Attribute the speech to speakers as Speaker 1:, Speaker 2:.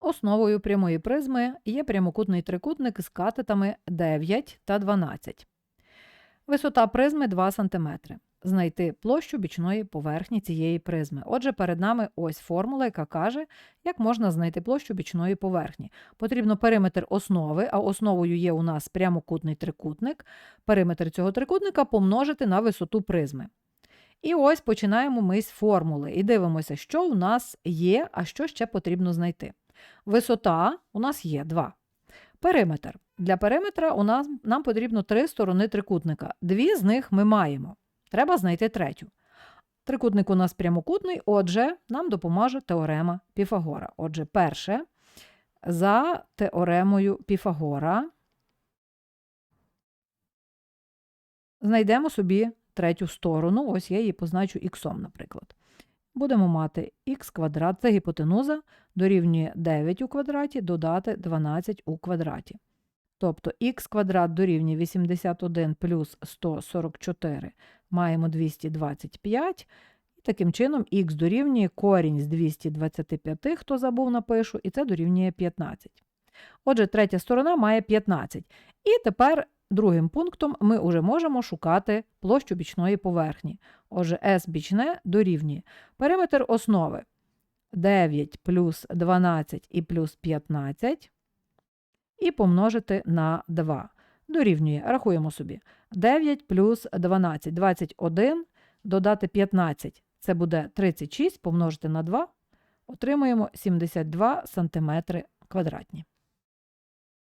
Speaker 1: Основою прямої призми є прямокутний трикутник з катетами 9 та 12. Висота призми 2 см. Знайти площу бічної поверхні цієї призми. Отже, перед нами ось формула, яка каже, як можна знайти площу бічної поверхні. Потрібно периметр основи, а основою є у нас прямокутний трикутник. Периметр цього трикутника помножити на висоту призми. І ось починаємо ми з формули і дивимося, що у нас є, а що ще потрібно знайти. Висота у нас є 2. Периметр. Для периметра у нас, нам потрібно три сторони трикутника. Дві з них ми маємо. Треба знайти третю. Трикутник у нас прямокутний, отже, нам допоможе теорема Піфагора. Отже, перше, за теоремою Піфагора знайдемо собі третю сторону. Ось я її позначу х, наприклад. Будемо мати х квадрат, це гіпотенуза, дорівнює 9 у квадраті, додати 12 у квадраті. Тобто х квадрат дорівнює 81 плюс 144 маємо 225. І таким чином х дорівнює корінь з 225, хто забув напишу, і це дорівнює 15. Отже, третя сторона має 15. І тепер другим пунктом ми вже можемо шукати площу бічної поверхні. Отже, S бічне дорівнює периметр основи 9 плюс 12 і плюс 15 і помножити на 2. Дорівнює, рахуємо собі, 9 плюс 12, 21, додати 15, це буде 36, помножити на 2, отримуємо 72 см квадратні.